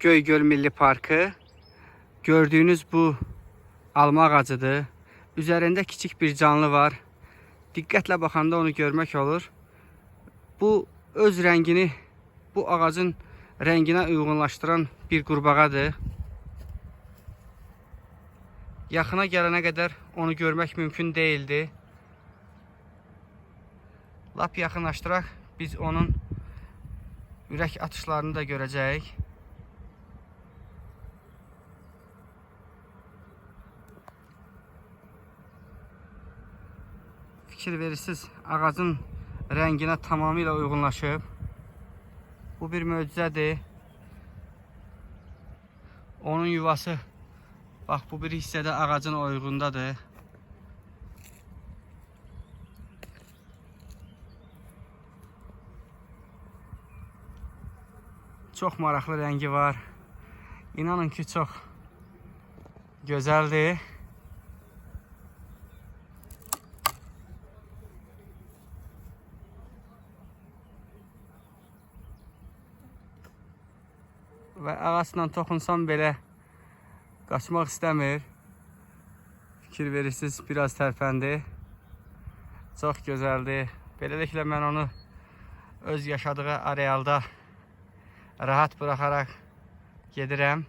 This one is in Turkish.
Göygöl Milli Parkı. Gördüğünüz bu alma ağacıdır. Üzerinde küçük bir canlı var. Diqqətlə baxanda onu görmək olur. Bu öz rəngini bu ağacın rənginə uyğunlaşdıran bir qurbağadır. Yaxına gələnə qədər onu görmək mümkün değildi. Lap yaxınlaşdıraq biz onun ürək atışlarını da görəcəyik. Fikir verirsiniz ağacın rənginə tamamilə uyğunlaşıb. Bu bir möcüzədir. Onun yuvası bax bu bir hissədə ağacın oyğundadır. Çox maraqlı rəngi var. İnanın ki, çox gözəldir. Və ağacla toxunsam belə qaçmaq istəmir. Fikir verirsiniz, biraz tərpəndi. Çox gözəldir. Beləliklə mən onu öz yaşadığı arealda rahat buraxaraq gedirəm.